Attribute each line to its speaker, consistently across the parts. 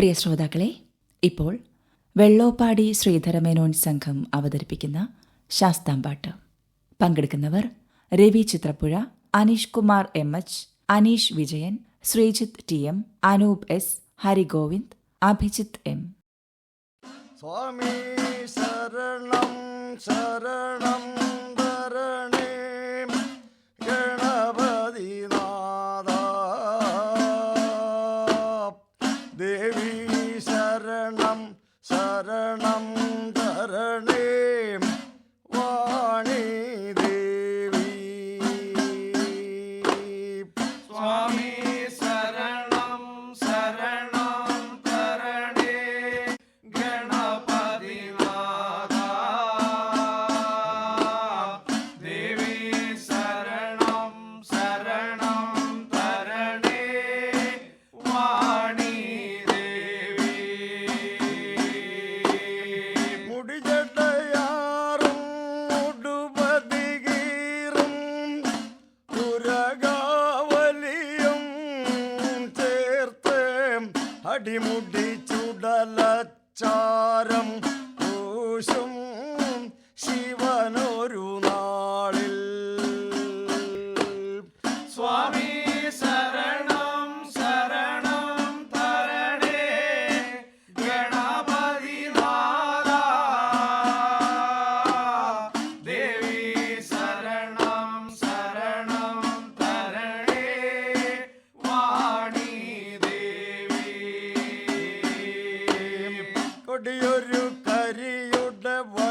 Speaker 1: പ്രിയ ശ്രോതാക്കളെ ഇപ്പോൾ വെള്ളോപ്പാടി ശ്രീധരമേനോൻ സംഘം അവതരിപ്പിക്കുന്ന ശാസ്താംപാട്ട്. പങ്കെടുക്കുന്നവർ Ravi Chithrappuzha Aneesh Kumar M H Aneesh Vijayan Sreejith T M Anoop S Harigovind Abhijith M.
Speaker 2: സ്വാമി ശരണം ശരണം.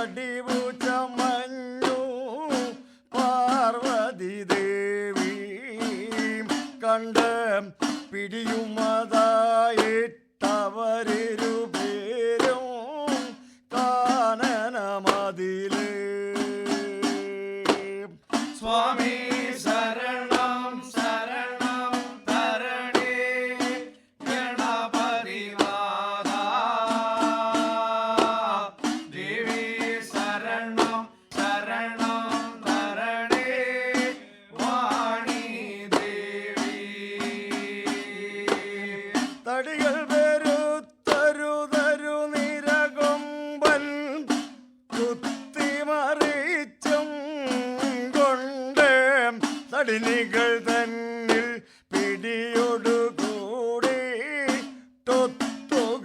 Speaker 3: deep.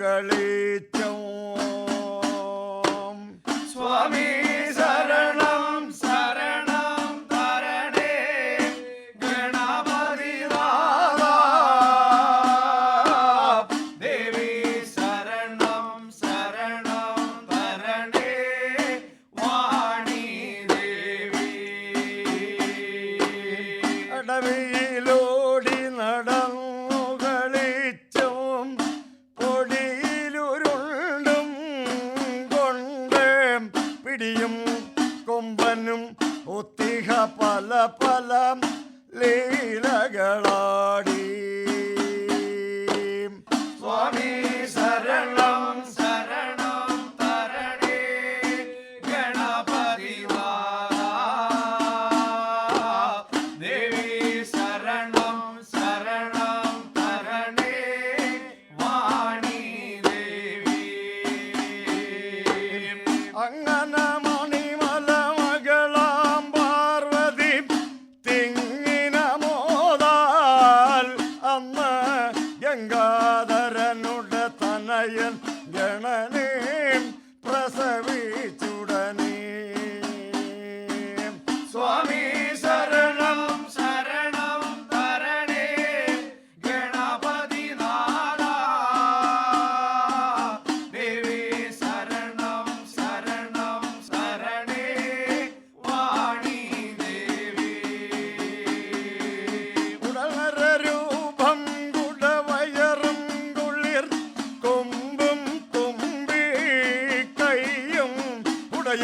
Speaker 3: Kimberly.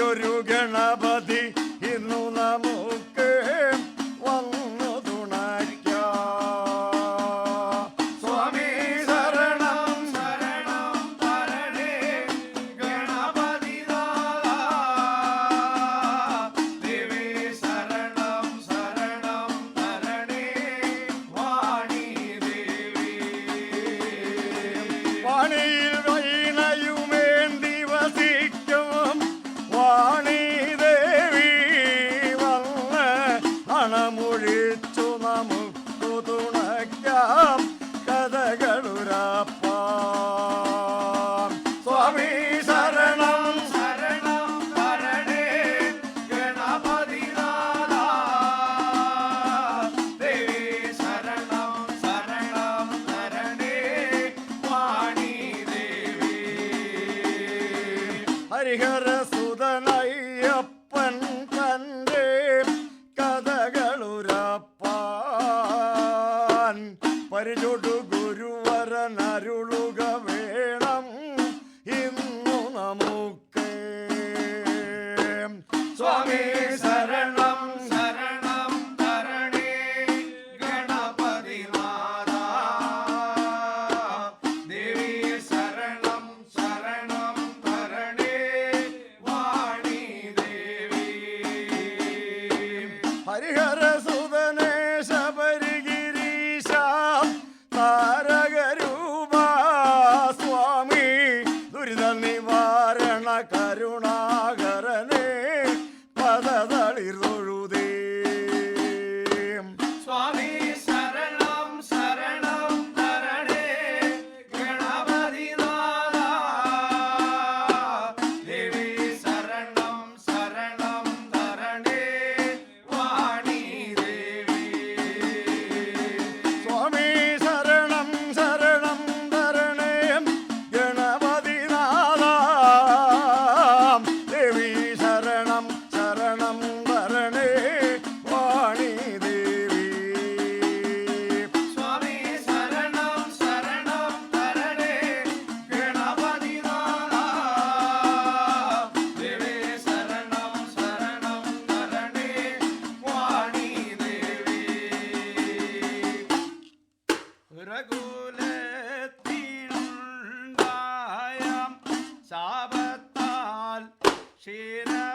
Speaker 3: ഒരു ഗണപ Гарі гаразд.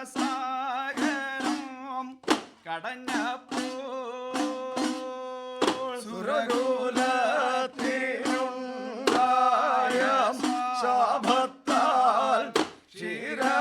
Speaker 3: ക്ഷീരസാഗരം കടഞ്ഞപ്പോൾ
Speaker 2: സുരകുലത്തിനുണ്ടായ ശാപത്താൽ ക്ഷീരസാഗരം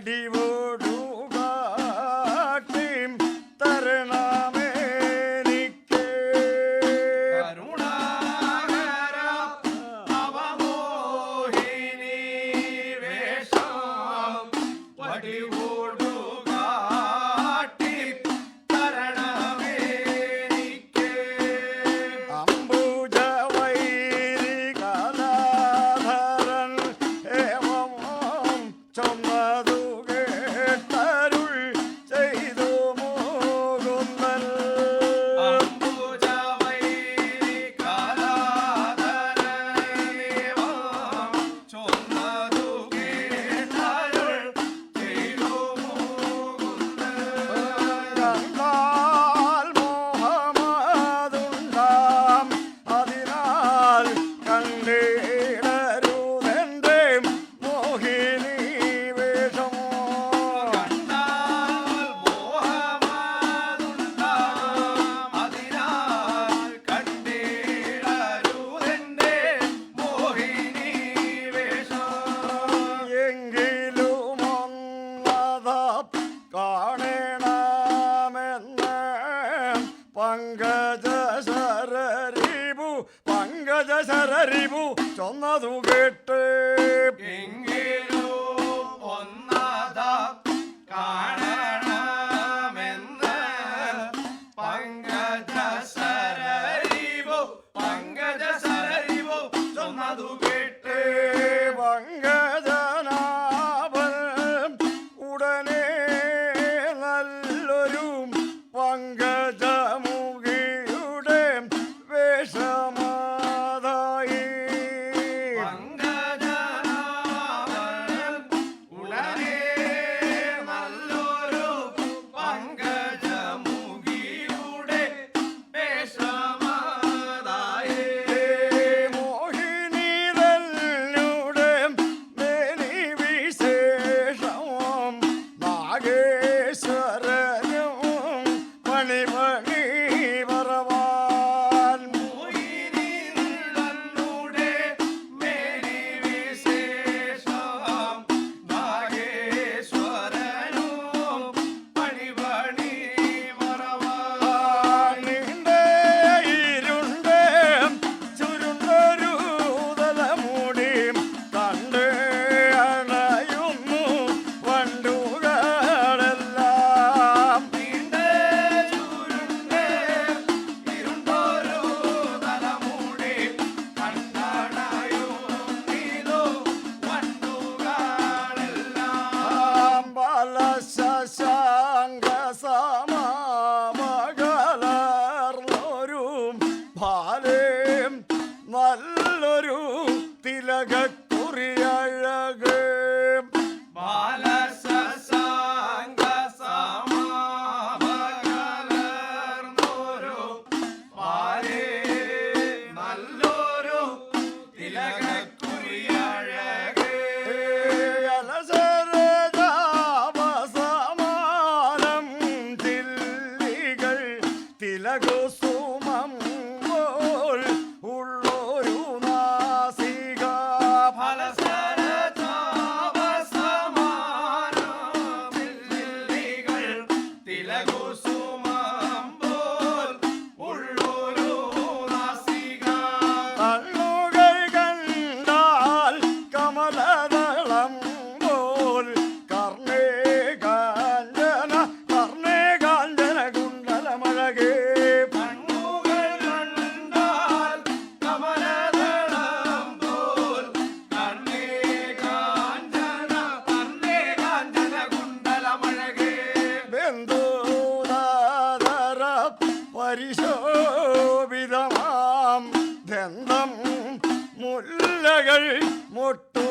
Speaker 2: அடி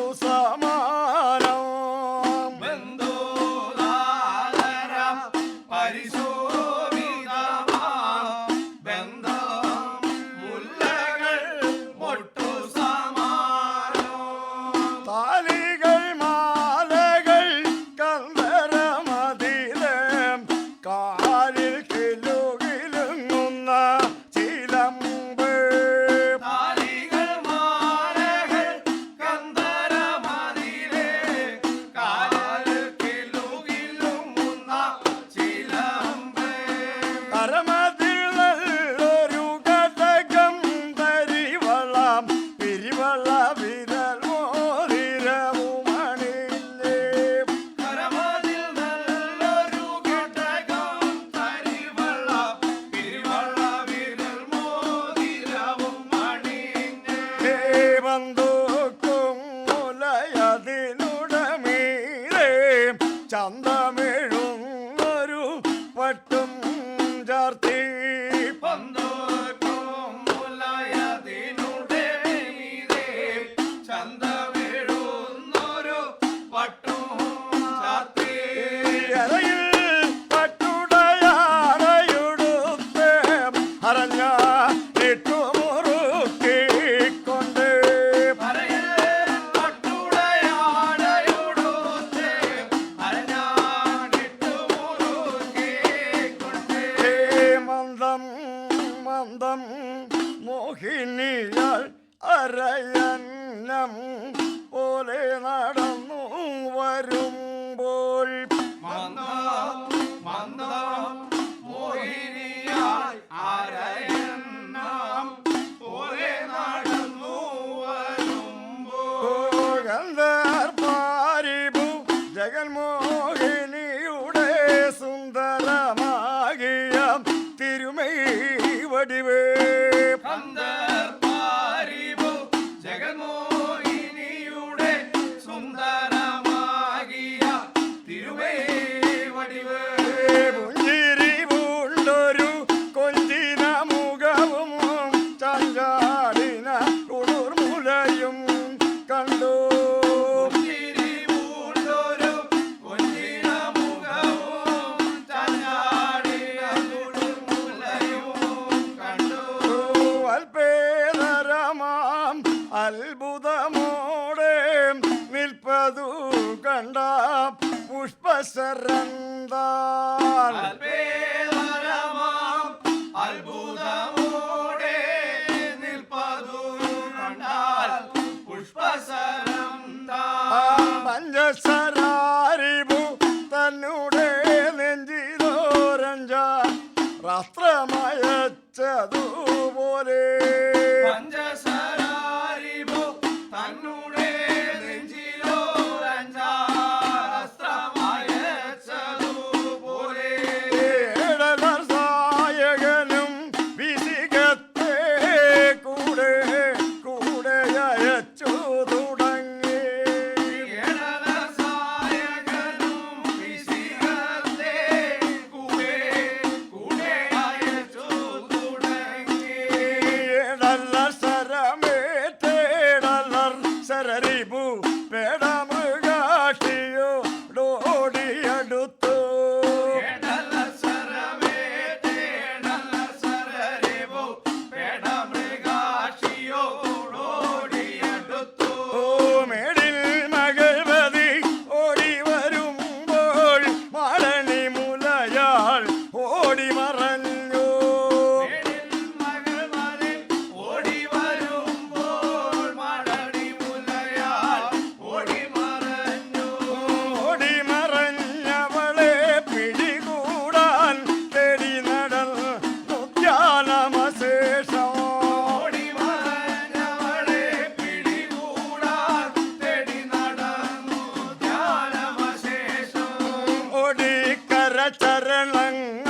Speaker 2: Osama. சிறந்தால்
Speaker 3: அற்புதமாம் அற்புதமோடே நிற்பது நண்டால் புஷ்பசரம்
Speaker 2: பஞ்சசராரிபு தன்னுடைய നെഞ്ചിതോരഞ്ച രാത്രമയച്ചതുപോലെ
Speaker 3: lang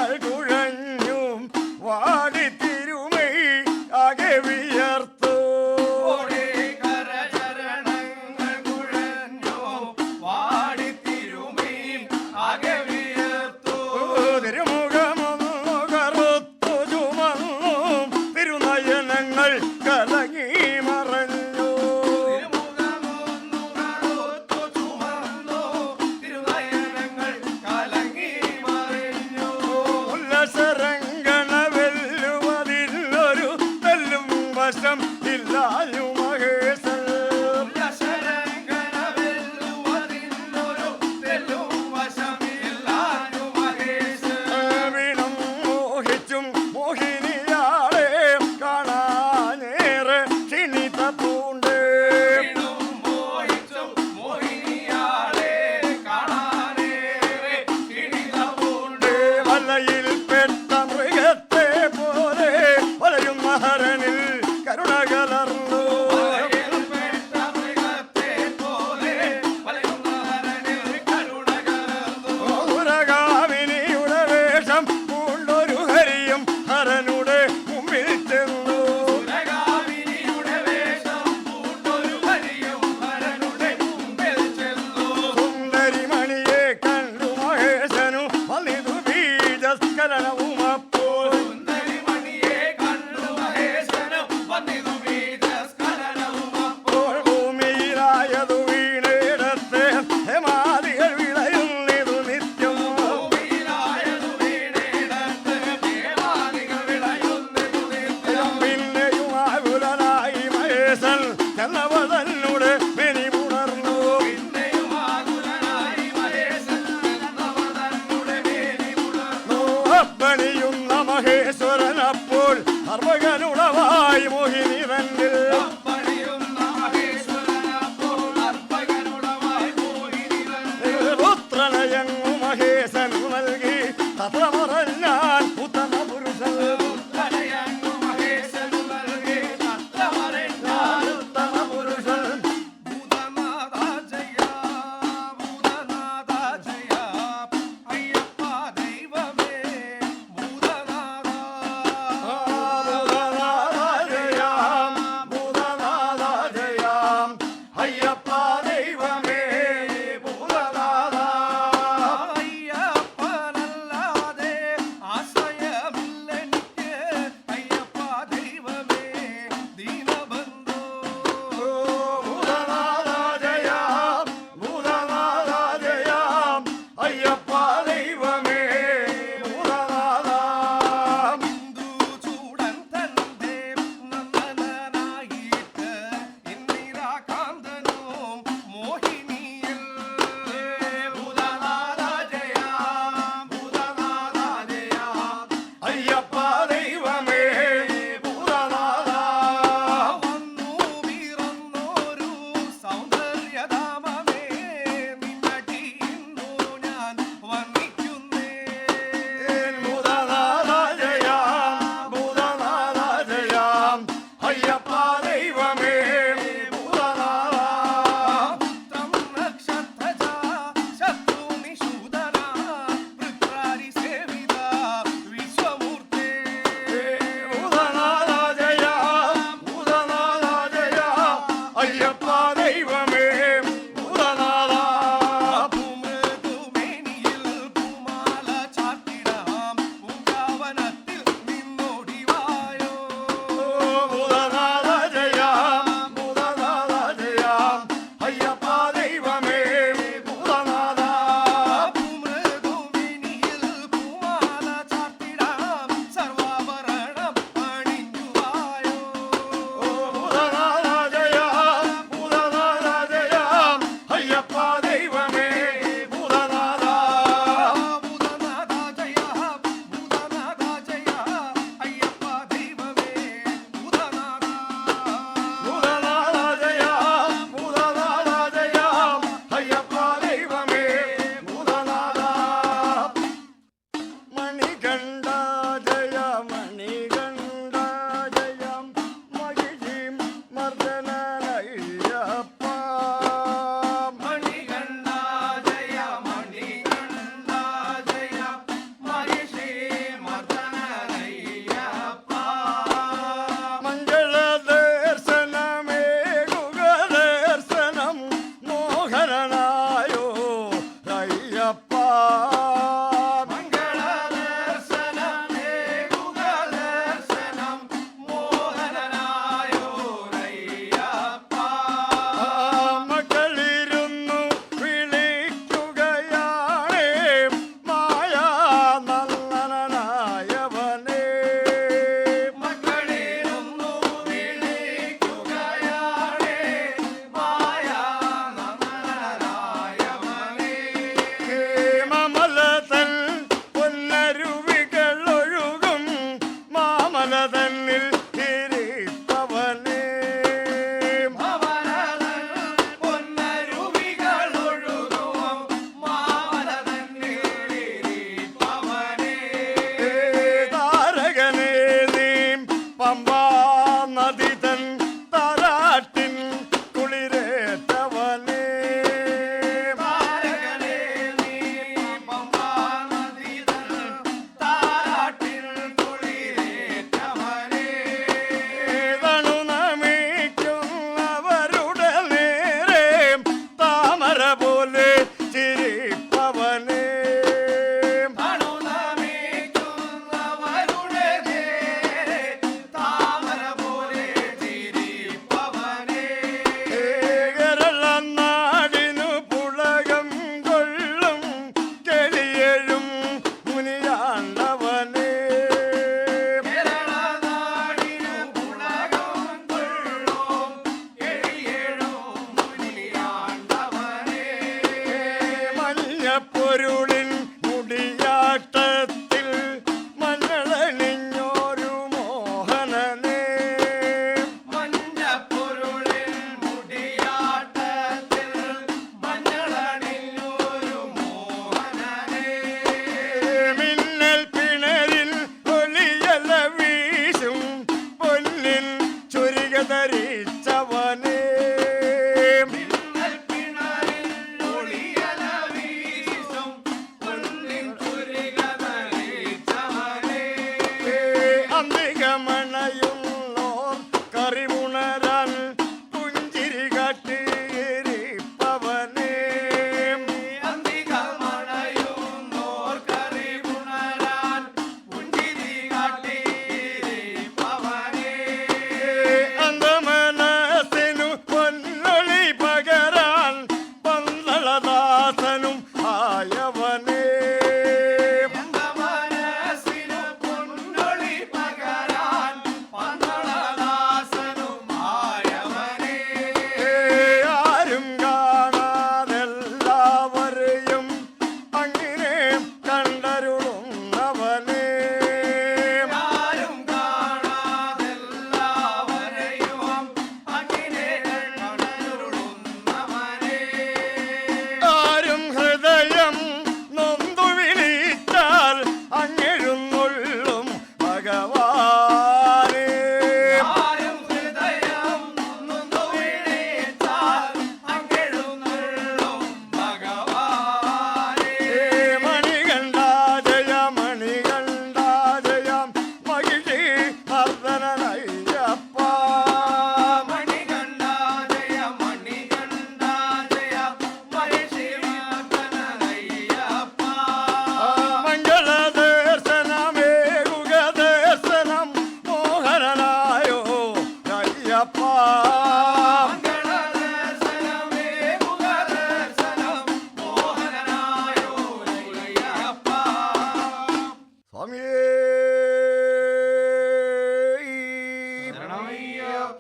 Speaker 3: I
Speaker 2: devolver.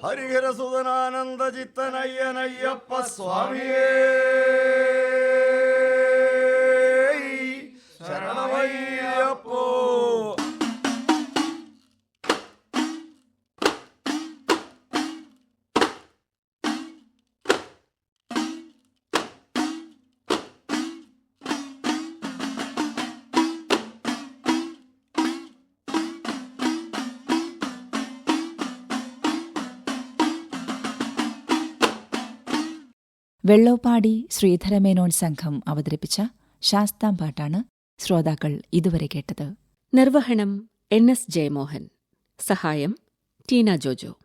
Speaker 2: ഹരിഹരസുതനാനന്ദ ചിത്തനയ്യനയ്യപ്പ സ്വാമിയേ
Speaker 1: വെള്ളോപ്പാടി ശ്രീധരമേനോൻ സംഘം അവതരിപ്പിച്ച ശാസ്താം പാട്ടാണ് ശ്രോതാക്കൾ ഇതുവരെ കേട്ടത്.
Speaker 4: നിർവഹണം എൻ എസ് ജയമോഹൻ. സഹായം ടീന ജോജോ.